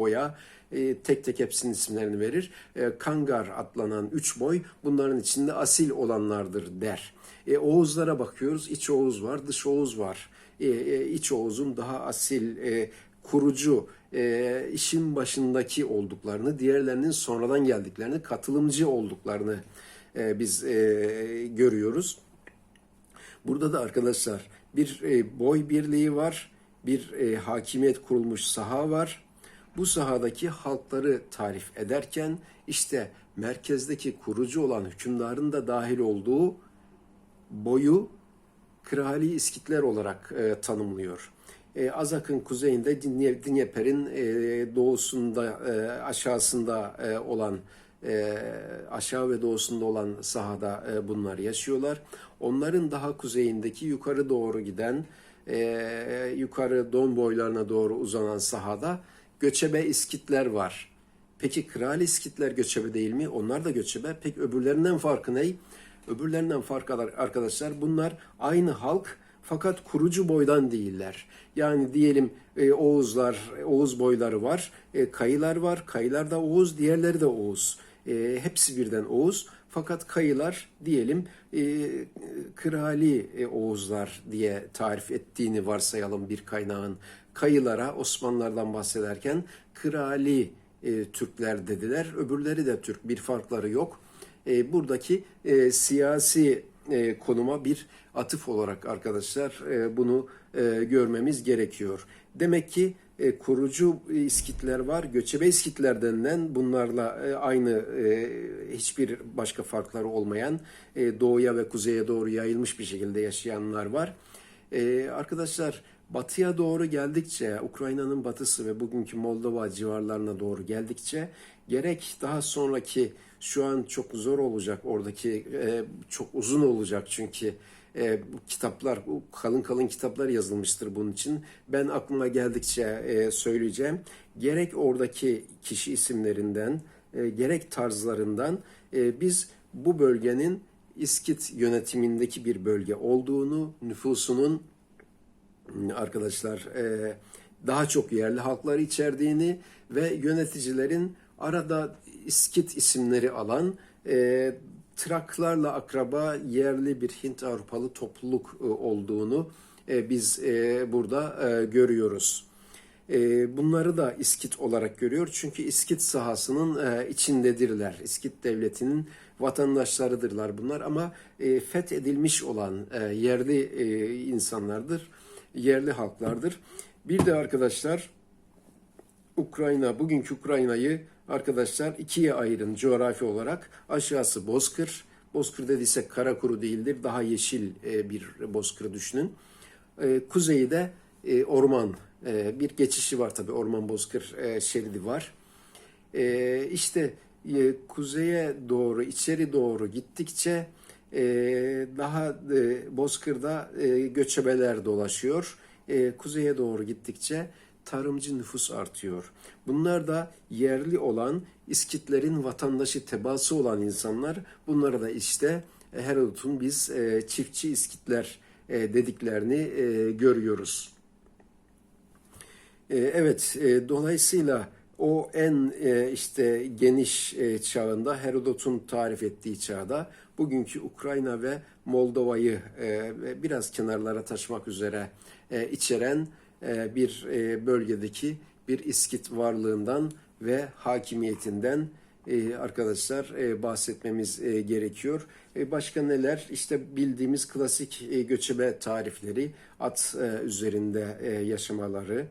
boya e, tek tek hepsinin isimlerini verir. E, Kangar atlanan üç boy bunların içinde asil olanlardır der. E, Oğuzlara bakıyoruz. İç Oğuz var, dış Oğuz var. E, e, iç Oğuz'un daha asil, e, kurucu, e, işin başındaki olduklarını, diğerlerinin sonradan geldiklerini, katılımcı olduklarını e, biz e, görüyoruz. Burada da arkadaşlar bir e, boy birliği var, bir e, hakimiyet kurulmuş saha var. Bu sahadaki halkları tarif ederken işte merkezdeki kurucu olan hükümdarın da dahil olduğu boyu Krali İskitler olarak e, tanımlıyor. E, Azak'ın kuzeyinde Dnieper'in e, doğusunda e, aşağısında e, olan e, aşağı ve doğusunda olan sahada e, bunlar yaşıyorlar. Onların daha kuzeyindeki yukarı doğru giden e, yukarı don boylarına doğru uzanan sahada göçebe İskitler var. Peki Kral İskitler göçebe değil mi? Onlar da göçebe. Peki öbürlerinden farkı ne? Öbürlerinden farkı arkadaşlar bunlar aynı halk fakat kurucu boydan değiller. Yani diyelim e, Oğuzlar, Oğuz boyları var, e, Kayılar var, Kayılar da Oğuz, diğerleri de Oğuz. E, hepsi birden Oğuz. Fakat Kayılar diyelim e, Krali e, Oğuzlar diye tarif ettiğini varsayalım bir kaynağın. Kayılara Osmanlılardan bahsederken Krali e, Türkler dediler. Öbürleri de Türk. Bir farkları yok. E, buradaki e, siyasi e, konuma bir atıf olarak arkadaşlar e, bunu e, görmemiz gerekiyor. Demek ki e, kurucu İskitler var, göçebe İskitler denilen bunlarla e, aynı e, hiçbir başka farkları olmayan e, doğuya ve kuzeye doğru yayılmış bir şekilde yaşayanlar var. E, arkadaşlar batıya doğru geldikçe, Ukrayna'nın batısı ve bugünkü Moldova civarlarına doğru geldikçe gerek daha sonraki şu an çok zor olacak oradaki e, çok uzun olacak çünkü e, kitaplar kalın kalın kitaplar yazılmıştır bunun için. Ben aklıma geldikçe e, söyleyeceğim. Gerek oradaki kişi isimlerinden e, gerek tarzlarından e, biz bu bölgenin İskit yönetimindeki bir bölge olduğunu, nüfusunun arkadaşlar e, daha çok yerli halkları içerdiğini ve yöneticilerin arada İskit isimleri alan e, Traklarla akraba yerli bir Hint Avrupalı topluluk e, olduğunu e, biz e, burada görüyoruz. Bunları da İskit olarak görüyor çünkü İskit sahasının içindedirler. İskit devletinin vatandaşlarıdırlar bunlar ama fethedilmiş olan yerli insanlardır, yerli halklardır. Bir de arkadaşlar Ukrayna, bugünkü Ukrayna'yı arkadaşlar ikiye ayırın coğrafi olarak. Aşağısı bozkır. Bozkır dediysek kara kuru değildir. Daha yeşil e, bir bozkırı düşünün. E, kuzeyi de e, orman. Bir geçişi var tabi orman bozkır şeridi var. İşte kuzeye doğru, içeri doğru gittikçe daha bozkırda göçebeler dolaşıyor. Kuzeye doğru gittikçe tarımcı nüfus artıyor. Bunlar da yerli olan İskitlerin vatandaşı tebası olan insanlar. Bunlara da işte e, Herodot'un biz e, çiftçi İskitler e, dediklerini görüyoruz. Evet, dolayısıyla o en işte geniş çağında Herodot'un tarif ettiği çağda bugünkü Ukrayna ve Moldova'yı biraz kenarlara taşmak üzere içeren bir e, bölgedeki bir İskit varlığından ve hakimiyetinden e, arkadaşlar bahsetmemiz gerekiyor. Başka neler? İşte bildiğimiz klasik göçebe tarifleri, at üzerinde yaşamaları,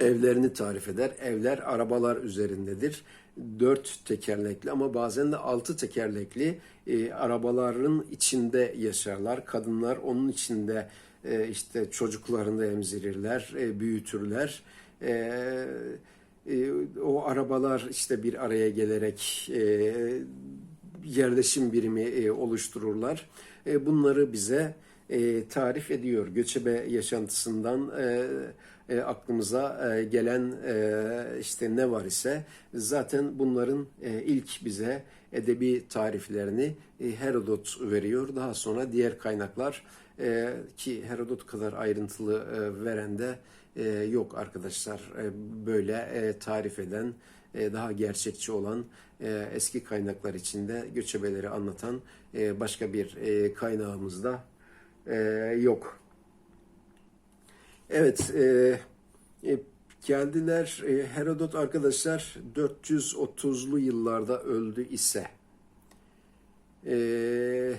evlerini tarif eder. Evler arabalar üzerindedir. Dört tekerlekli ama bazen de altı tekerlekli arabaların içinde yaşarlar. Kadınlar onun içinde e, işte çocuklarını emzirirler, e, büyütürler. E, e, o arabalar işte bir araya gelerek e, yerleşim birimi e, oluştururlar. E, bunları bize e, tarif ediyor. Göçebe yaşantısından e, e, aklımıza e, gelen e, işte ne var ise zaten bunların e, ilk bize edebi tariflerini e, Herodot veriyor. Daha sonra diğer kaynaklar e, ki Herodot kadar ayrıntılı e, veren de e, yok arkadaşlar. E, böyle e, tarif eden, e, daha gerçekçi olan e, eski kaynaklar içinde göçebeleri anlatan e, başka bir e, kaynağımız da e, yok. Evet, e, e, geldiler. E, Herodot arkadaşlar 430'lu yıllarda öldü ise e,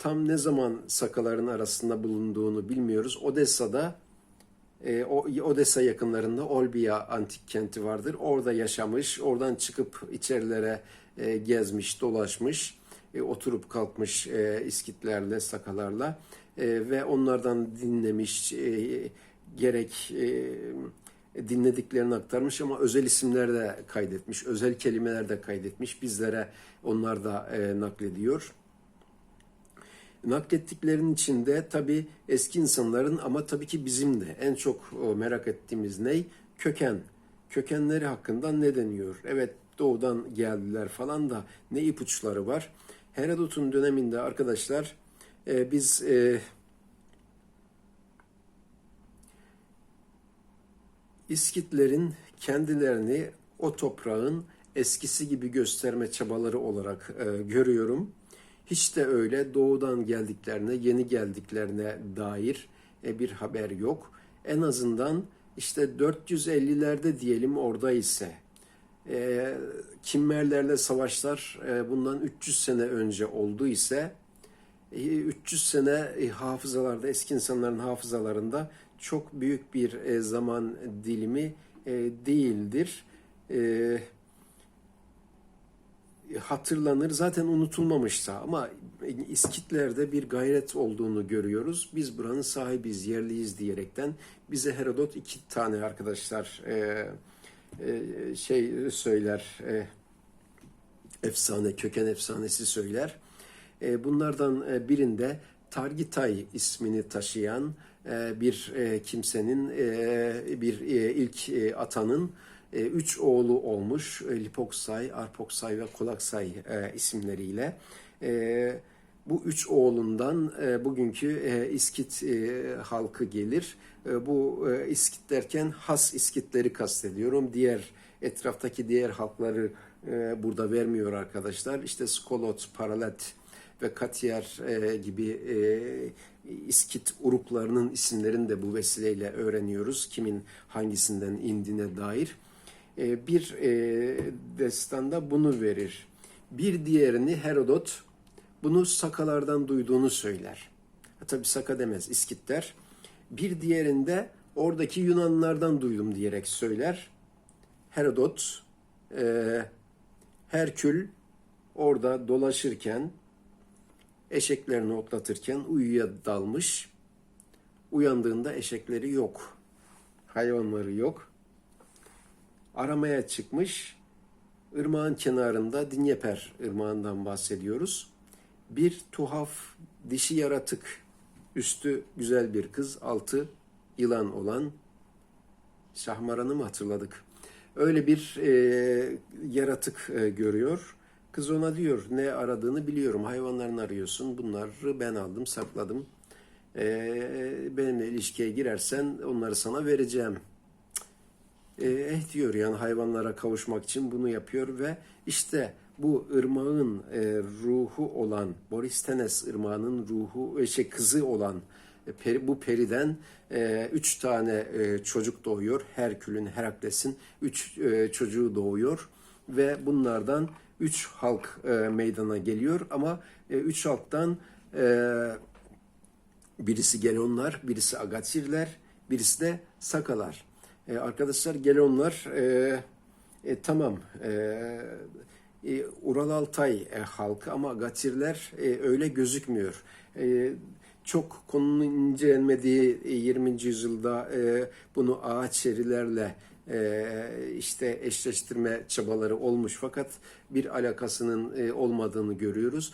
tam ne zaman sakaların arasında bulunduğunu bilmiyoruz. Odessa'da e, Odessa yakınlarında Olbia antik kenti vardır. Orada yaşamış, oradan çıkıp içerilere e, gezmiş, dolaşmış, e, oturup kalkmış e, iskitlerle, sakalarla e, ve onlardan dinlemiş, e, gerek e, dinlediklerini aktarmış ama özel isimler de kaydetmiş, özel kelimeler de kaydetmiş. Bizlere onlar da e, naklediyor. Naklettiklerinin içinde tabi eski insanların ama tabii ki bizim de en çok e, merak ettiğimiz ney? Köken. Kökenleri hakkında ne deniyor? Evet doğudan geldiler falan da ne ipuçları var? Herodot'un döneminde arkadaşlar e, biz e, İskitlerin kendilerini o toprağın eskisi gibi gösterme çabaları olarak e, görüyorum. Hiç de öyle doğudan geldiklerine, yeni geldiklerine dair e, bir haber yok. En azından işte 450'lerde diyelim orada ise e, Kimmerlerle savaşlar e, bundan 300 sene önce oldu ise 300 sene hafızalarda, eski insanların hafızalarında çok büyük bir zaman dilimi değildir. Hatırlanır, zaten unutulmamışsa ama İskitlerde bir gayret olduğunu görüyoruz. Biz buranın sahibiyiz, yerliyiz diyerekten bize Herodot iki tane arkadaşlar şey söyler, efsane, köken efsanesi söyler. E, bunlardan e, birinde Targitay ismini taşıyan e, bir kimsenin, bir ilk atanın üç oğlu olmuş. Lipoksay, Arpoksay ve Kolaksay isimleriyle. Bu üç oğlundan bugünkü İskit halkı gelir. Bu İskit derken has İskitleri kastediyorum. Diğer etraftaki diğer halkları burada vermiyor arkadaşlar. İşte Skolot, Paralet, ve Katiyer e, gibi e, İskit uruklarının isimlerini de bu vesileyle öğreniyoruz. Kimin hangisinden indiğine dair. E, bir e, destanda bunu verir. Bir diğerini Herodot bunu Sakalardan duyduğunu söyler. Ha, tabi Saka demez, İskitler. Bir diğerinde oradaki Yunanlardan duydum diyerek söyler. Herodot, e, Herkül orada dolaşırken eşeklerini otlatırken uyuya dalmış. Uyandığında eşekleri yok. Hayvanları yok. Aramaya çıkmış. Irmağın kenarında Dinyeper ırmağından bahsediyoruz. Bir tuhaf dişi yaratık. Üstü güzel bir kız, altı yılan olan Şahmaran'ı mı hatırladık? Öyle bir e, yaratık e, görüyor Kız ona diyor ne aradığını biliyorum. Hayvanlarını arıyorsun. Bunları ben aldım, sakladım. Ee, benimle ilişkiye girersen onları sana vereceğim. Ee, eh diyor yani hayvanlara kavuşmak için bunu yapıyor ve işte bu ırmağın e, ruhu olan Boristenes ırmağının ruhu e, şey kızı olan e, peri, bu periden e, üç tane e, çocuk doğuyor. Herkül'ün, Herakles'in üç e, çocuğu doğuyor ve bunlardan üç halk e, meydana geliyor ama e, üç halktan e, birisi Gelonlar, birisi Agatsirler, birisi de Sakalar. E, arkadaşlar Gelonlar e, e, tamam e, e, Ural Altay e, halkı ama Agatsirler e, öyle gözükmüyor. E, çok konunun incelenmediği 20. yüzyılda e, bunu ağaç erilerle e, işte eşleştirme çabaları olmuş fakat bir alakasının e, olmadığını görüyoruz.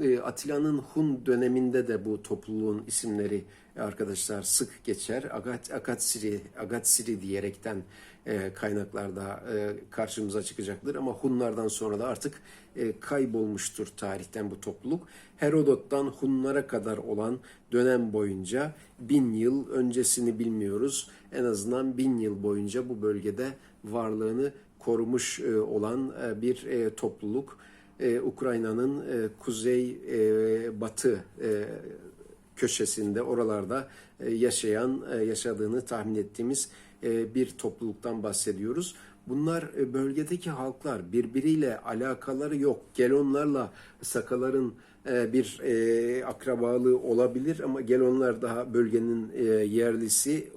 E, Atilla'nın Hun döneminde de bu topluluğun isimleri e, arkadaşlar sık geçer. Agat, Agatsiri, Agatsiri diyerekten e, kaynaklarda e, karşımıza çıkacaktır. Ama Hunlardan sonra da artık e, kaybolmuştur tarihten bu topluluk. Herodot'tan Hunlara kadar olan dönem boyunca bin yıl öncesini bilmiyoruz. En azından bin yıl boyunca bu bölgede varlığını korumuş e, olan bir topluluk. E, Ukrayna'nın e, kuzey e, batı e, köşesinde oralarda e, yaşayan e, yaşadığını tahmin ettiğimiz e, bir topluluktan bahsediyoruz. Bunlar e, bölgedeki halklar birbiriyle alakaları yok. Gelonlarla Sakaların e, bir e, akrabalığı olabilir ama Gelonlar daha bölgenin yerlisi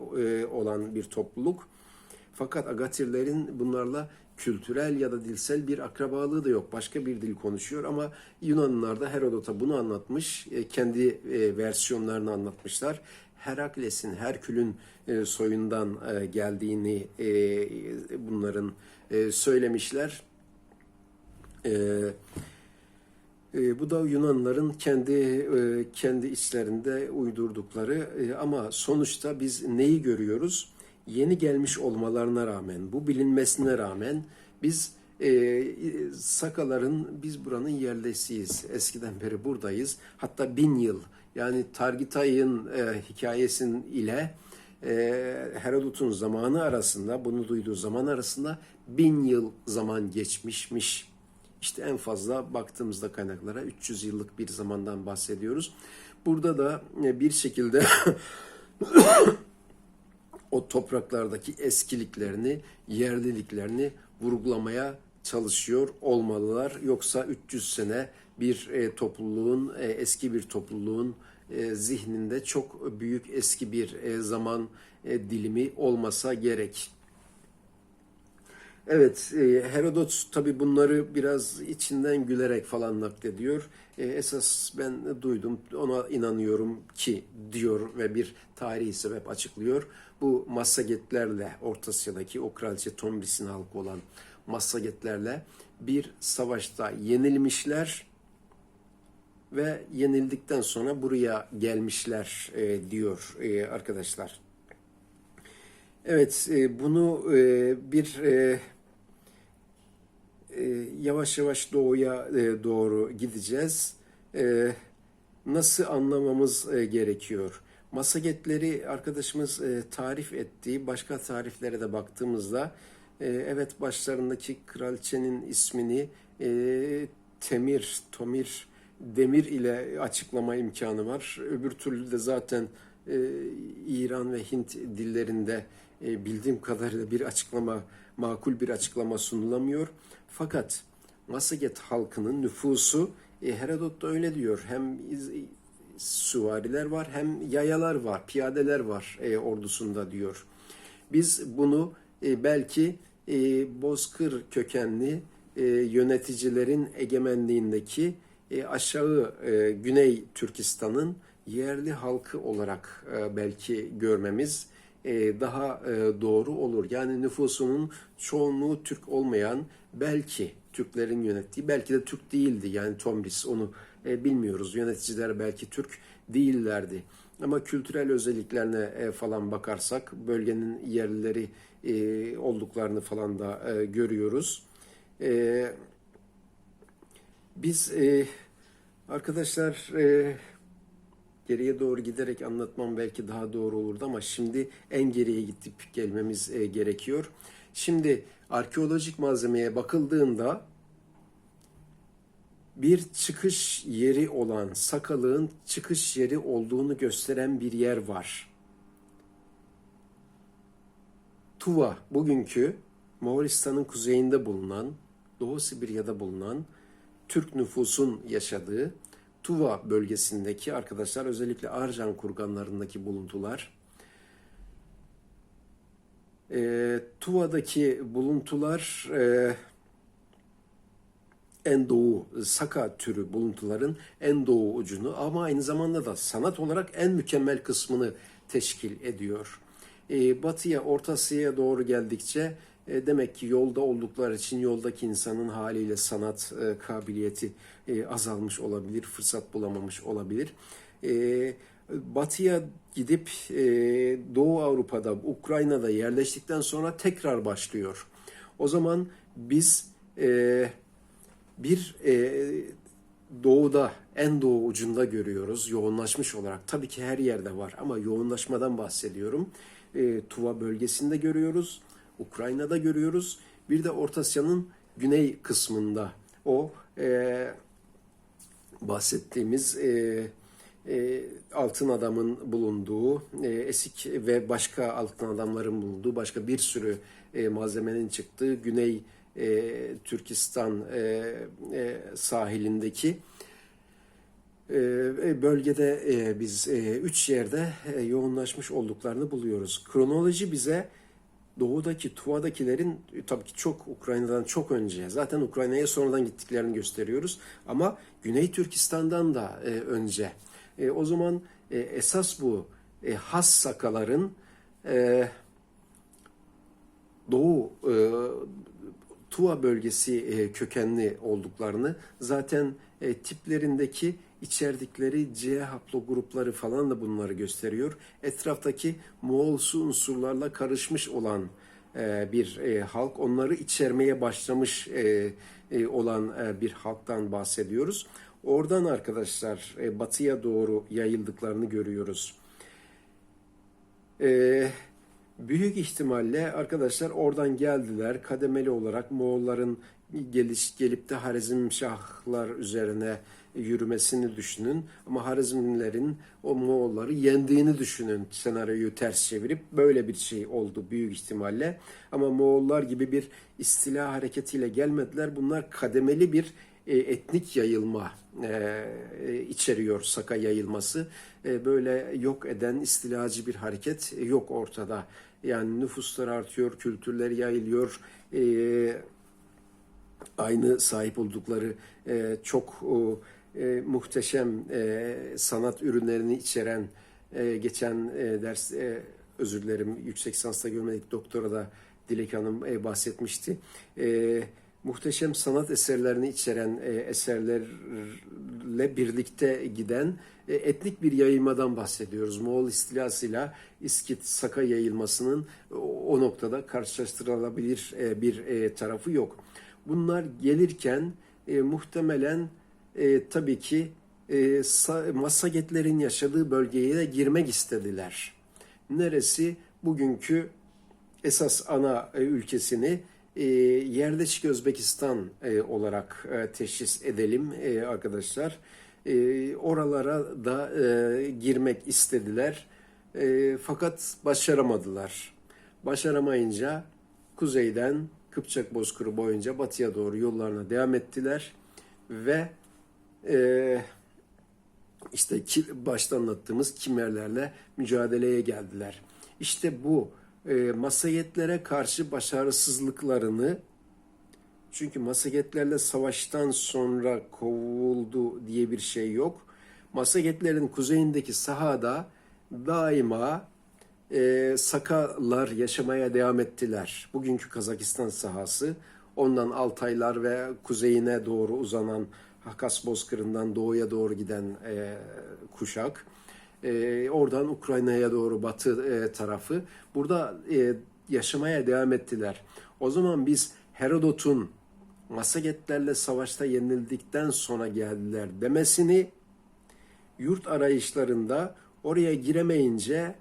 olan bir topluluk. Fakat Agatirlerin bunlarla kültürel ya da dilsel bir akrabalığı da yok. Başka bir dil konuşuyor ama Yunanlılar da Herodot'a bunu anlatmış. e, Kendi e, versiyonlarını anlatmışlar. Herakles'in, Herkül'ün e, soyundan geldiğini bunların söylemişler. Bu da Yunanların kendi kendi içlerinde uydurdukları ama sonuçta biz neyi görüyoruz? Yeni gelmiş olmalarına rağmen, bu bilinmesine rağmen biz e, Sakaların biz buranın yerlisiyiz. Eskiden beri buradayız. Hatta bin yıl yani Targitay'ın e, hikayesin ile e, Herodot'un zamanı arasında, bunu duyduğu zaman arasında bin yıl zaman geçmişmiş. İşte en fazla baktığımızda kaynaklara 300 yıllık bir zamandan bahsediyoruz. Burada da e, bir şekilde o topraklardaki eskiliklerini, yerliliklerini vurgulamaya çalışıyor olmalılar. Yoksa 300 sene bir e, topluluğun, e, eski bir topluluğun e, zihninde çok büyük eski bir zaman dilimi olmasa gerek. Evet, Herodot tabi bunları biraz içinden gülerek falan naklediyor. E, esas ben duydum, ona inanıyorum ki diyor ve bir tarihi sebep açıklıyor. Bu Massagetlerle, Orta Asya'daki o kraliçe Tombris'in halkı olan Massagetlerle bir savaşta yenilmişler ve yenildikten sonra buraya gelmişler e, diyor e, arkadaşlar. Evet, e, bunu e, bir e, e, yavaş yavaş doğuya e, doğru gideceğiz. E, nasıl anlamamız gerekiyor? Masagetleri arkadaşımız e, tarif ettiği başka tariflere de baktığımızda e, evet başlarındaki kraliçenin ismini e, Temir, Tomir, Demir ile açıklama imkanı var. Öbür türlü de zaten e, İran ve Hint dillerinde e, bildiğim kadarıyla bir açıklama, makul bir açıklama sunulamıyor. Fakat Masaget halkının nüfusu e, Herodot da öyle diyor. Hem süvariler var hem yayalar var, piyadeler var e, ordusunda diyor. Biz bunu e, belki e, bozkır kökenli e, yöneticilerin egemenliğindeki e, aşağı e, Güney Türkistan'ın yerli halkı olarak e, belki görmemiz e, daha e, doğru olur. Yani nüfusunun çoğunluğu Türk olmayan belki Türklerin yönettiği belki de Türk değildi. Yani Tomris onu e, bilmiyoruz. Yöneticiler belki Türk değillerdi. Ama kültürel özelliklerine e, falan bakarsak bölgenin yerlileri e, olduklarını falan da e, görüyoruz. E, biz e, arkadaşlar e, geriye doğru giderek anlatmam belki daha doğru olurdu ama şimdi en geriye gidip gelmemiz e, gerekiyor. Şimdi arkeolojik malzemeye bakıldığında bir çıkış yeri olan Sakalığın çıkış yeri olduğunu gösteren bir yer var. Tuva bugünkü Moğolistan'ın kuzeyinde bulunan, Doğu Sibirya'da bulunan Türk nüfusun yaşadığı Tuva bölgesindeki arkadaşlar özellikle Arjan kurganlarındaki buluntular e, Tuva'daki buluntular e, en doğu Saka türü buluntuların en doğu ucunu ama aynı zamanda da sanat olarak en mükemmel kısmını teşkil ediyor. E, batıya, Orta Asya'ya doğru geldikçe E, demek ki yolda oldukları için yoldaki insanın haliyle sanat e, kabiliyeti e, azalmış olabilir, fırsat bulamamış olabilir. E, batıya gidip e, Doğu Avrupa'da, Ukrayna'da yerleştikten sonra tekrar başlıyor. O zaman biz e, bir e, doğuda, en doğu ucunda görüyoruz yoğunlaşmış olarak. Tabii ki her yerde var ama yoğunlaşmadan bahsediyorum. E, Tuva bölgesinde görüyoruz, Ukrayna'da görüyoruz. Bir de Orta Asya'nın güney kısmında o e, bahsettiğimiz e, e, altın adamın bulunduğu, e, esik ve başka altın adamların bulunduğu, başka bir sürü e, malzemenin çıktığı Güney e, Türkistan e, e, sahilindeki e, bölgede e, biz e, üç yerde e, yoğunlaşmış olduklarını buluyoruz. Kronoloji bize doğudaki Tuva'dakilerin e, tabii ki çok Ukrayna'dan çok önce zaten Ukrayna'ya sonradan gittiklerini gösteriyoruz ama Güney Türkistan'dan da e, önce. E, o zaman e, esas bu e, has sakaların e, Doğu e, Tuva bölgesi e, kökenli olduklarını zaten e, tiplerindeki içerdikleri C haplogrupları falan da bunları gösteriyor. Etraftaki Moğolsu unsurlarla karışmış olan e, bir halk, onları içermeye başlamış olan bir halktan bahsediyoruz. Oradan arkadaşlar batıya doğru yayıldıklarını görüyoruz. E, büyük ihtimalle arkadaşlar oradan geldiler. Kademeli olarak Moğolların geliş gelip de Harizmşahlar üzerine yürümesini düşünün. Ama Harizmlilerin o Moğolları yendiğini düşünün. Senaryoyu ters çevirip böyle bir şey oldu büyük ihtimalle. Ama Moğollar gibi bir istila hareketiyle gelmediler. Bunlar kademeli bir etnik yayılma e, içeriyor Saka yayılması. E, böyle yok eden istilacı bir hareket yok ortada. Yani nüfuslar artıyor, kültürler yayılıyor. Aynı sahip oldukları çok muhteşem sanat ürünlerini içeren geçen ders özür dilerim yüksek lisansta görmedik doktora da Dilek Hanım bahsetmişti muhteşem sanat eserlerini içeren e, eserlerle birlikte giden e, etnik bir yayılmadan bahsediyoruz. Moğol istilasıyla İskit Saka yayılmasının o noktada karşılaştırılabilir e, bir e, tarafı yok. Bunlar gelirken e, muhtemelen e, tabii ki e, Masagetlerin yaşadığı bölgeye de girmek istediler. Neresi? Bugünkü esas ana e, ülkesini e, yerleşik Özbekistan e, olarak e, teşhis edelim e, arkadaşlar. E, oralara da e, girmek istediler e, fakat başaramadılar. Başaramayınca kuzeyden Kıpçak Bozkırı boyunca batıya doğru yollarına devam ettiler ve e, işte başta anlattığımız Kimerlerle mücadeleye geldiler. İşte bu masayetlere karşı başarısızlıklarını çünkü masayetlerle savaştan sonra kovuldu diye bir şey yok. Masayetlerin kuzeyindeki sahada daima e, Sakalar yaşamaya devam ettiler. Bugünkü Kazakistan sahası ondan Altaylar ve kuzeyine doğru uzanan Hakas Bozkırı'ndan doğuya doğru giden e, kuşak e, oradan Ukrayna'ya doğru batı e, tarafı burada e, yaşamaya devam ettiler. O zaman biz Herodot'un Masagetlerle savaşta yenildikten sonra geldiler demesini yurt arayışlarında oraya giremeyince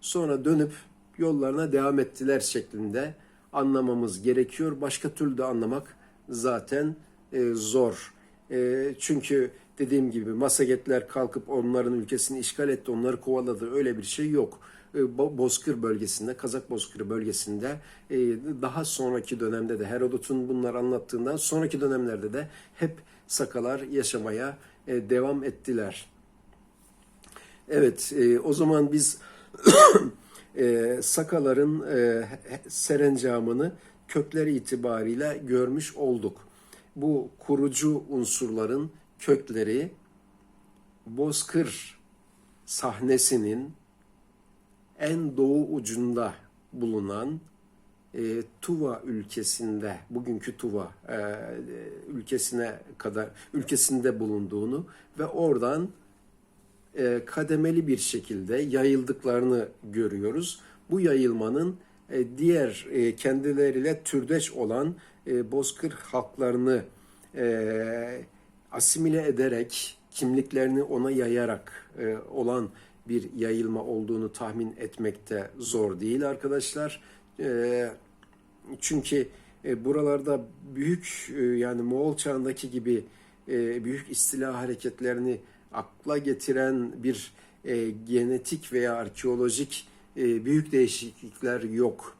sonra dönüp yollarına devam ettiler şeklinde anlamamız gerekiyor. Başka türlü de anlamak zaten e, zor. E, çünkü dediğim gibi Masagetler kalkıp onların ülkesini işgal etti, onları kovaladı. Öyle bir şey yok. E, Bozkır bölgesinde, Kazak Bozkırı bölgesinde e, daha sonraki dönemde de Herodot'un bunlar anlattığından sonraki dönemlerde de hep Sakalar yaşamaya e, devam ettiler. Evet, o zaman biz Sakaların serencamını kökleri itibariyle görmüş olduk. Bu kurucu unsurların kökleri Bozkır sahnesinin en doğu ucunda bulunan e, Tuva ülkesinde, bugünkü Tuva e, ülkesine kadar ülkesinde bulunduğunu ve oradan e, kademeli bir şekilde yayıldıklarını görüyoruz. Bu yayılmanın e, diğer e, kendileriyle türdeş olan e, bozkır halklarını e, asimile ederek, kimliklerini ona yayarak e, olan bir yayılma olduğunu tahmin etmekte zor değil arkadaşlar. E, çünkü e, buralarda büyük e, yani Moğol çağındaki gibi e, büyük istila hareketlerini akla getiren bir e, genetik veya arkeolojik e, büyük değişiklikler yok.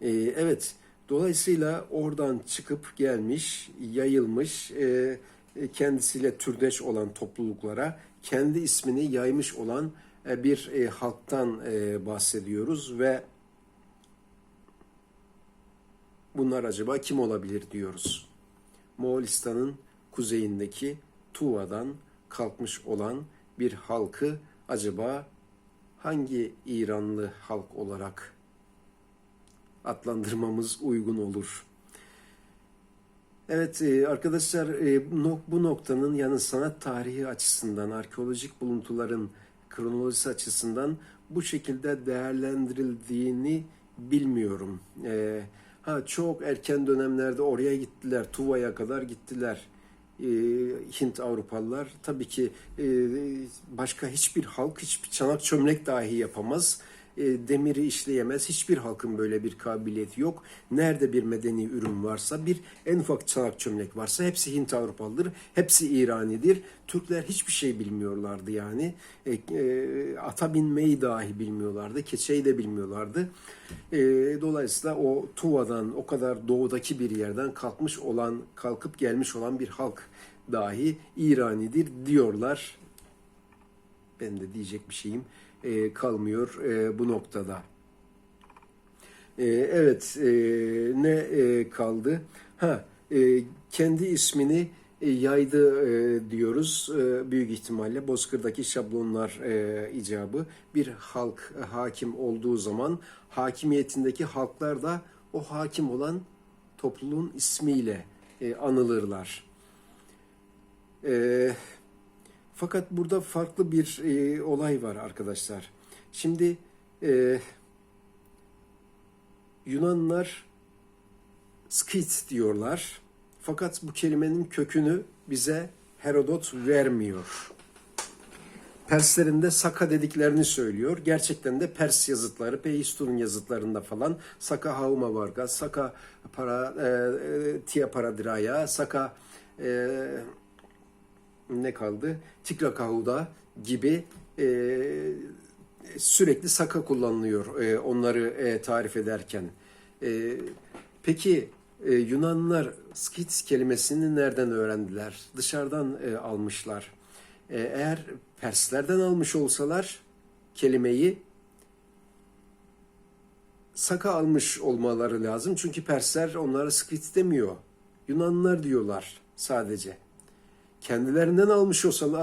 E, evet, dolayısıyla oradan çıkıp gelmiş, yayılmış, e, e, kendisiyle türdeş olan topluluklara kendi ismini yaymış olan e, bir e, halktan e, bahsediyoruz ve bunlar acaba kim olabilir diyoruz. Moğolistan'ın kuzeyindeki Tuva'dan kalkmış olan bir halkı acaba hangi İranlı halk olarak adlandırmamız uygun olur? Evet e, arkadaşlar e, bu noktanın yani sanat tarihi açısından, arkeolojik buluntuların kronolojisi açısından bu şekilde değerlendirildiğini bilmiyorum. E, ha çok erken dönemlerde oraya gittiler, Tuva'ya kadar gittiler. Hint Avrupalılar tabii ki başka hiçbir halk hiçbir çanak çömlek dahi yapamaz. E, demiri işleyemez. Hiçbir halkın böyle bir kabiliyeti yok. Nerede bir medeni ürün varsa, bir en ufak çanak çömlek varsa hepsi Hint Avrupalıdır. Hepsi İranidir. Türkler hiçbir şey bilmiyorlardı yani. E, e, ata binmeyi dahi bilmiyorlardı. Keçeyi de bilmiyorlardı. E, dolayısıyla o Tuva'dan, o kadar doğudaki bir yerden kalkmış olan, kalkıp gelmiş olan bir halk dahi İranidir diyorlar. Ben de diyecek bir şeyim e, kalmıyor e, bu noktada. E, evet, e, ne e, kaldı? Ha, e, kendi ismini e, yaydı e, diyoruz e, büyük ihtimalle Bozkır'daki şablonlar e, icabı bir halk e, hakim olduğu zaman hakimiyetindeki halklar da o hakim olan topluluğun ismiyle e, anılırlar. E, fakat burada farklı bir e, olay var arkadaşlar. Şimdi e, Yunanlar skit diyorlar. Fakat bu kelimenin kökünü bize Herodot vermiyor. Perslerin de Saka dediklerini söylüyor. Gerçekten de Pers yazıtları, Peistur'un yazıtlarında falan Saka Hauma Varga, Saka para, e, e, Tia Paradiraya, Saka e, ne kaldı? Tikla Kahuda gibi e, sürekli Saka kullanılıyor e, onları e, tarif ederken. E, peki e, Yunanlılar skit kelimesini nereden öğrendiler? Dışarıdan e, almışlar. E, eğer Perslerden almış olsalar kelimeyi Saka almış olmaları lazım. Çünkü Persler onlara skit demiyor. Yunanlılar diyorlar sadece kendilerinden almış olsalar,